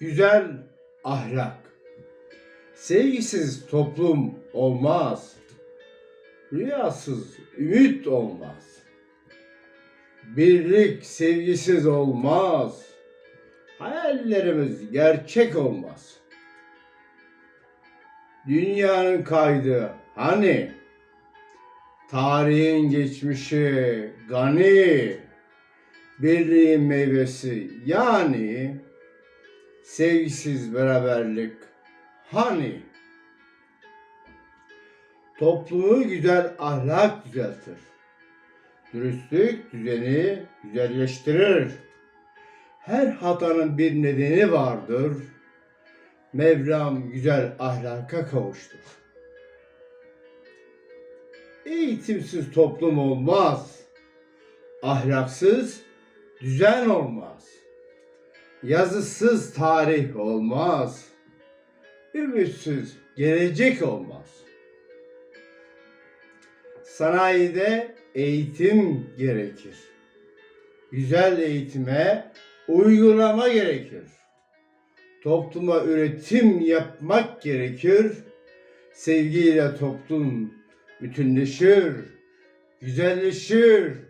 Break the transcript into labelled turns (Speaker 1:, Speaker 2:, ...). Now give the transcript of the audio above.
Speaker 1: güzel ahlak. Sevgisiz toplum olmaz. Rüyasız ümit olmaz. Birlik sevgisiz olmaz. Hayallerimiz gerçek olmaz. Dünyanın kaydı hani? Tarihin geçmişi gani. Birliğin meyvesi yani sevgisiz beraberlik hani? Toplumu güzel ahlak düzeltir. Dürüstlük düzeni güzelleştirir. Her hatanın bir nedeni vardır. Mevlam güzel ahlaka kavuştur. Eğitimsiz toplum olmaz. Ahlaksız düzen olmaz. Yazısız tarih olmaz. Ümitsiz gelecek olmaz. Sanayide eğitim gerekir. Güzel eğitime uygulama gerekir. Topluma üretim yapmak gerekir. Sevgiyle toplum bütünleşir, güzelleşir.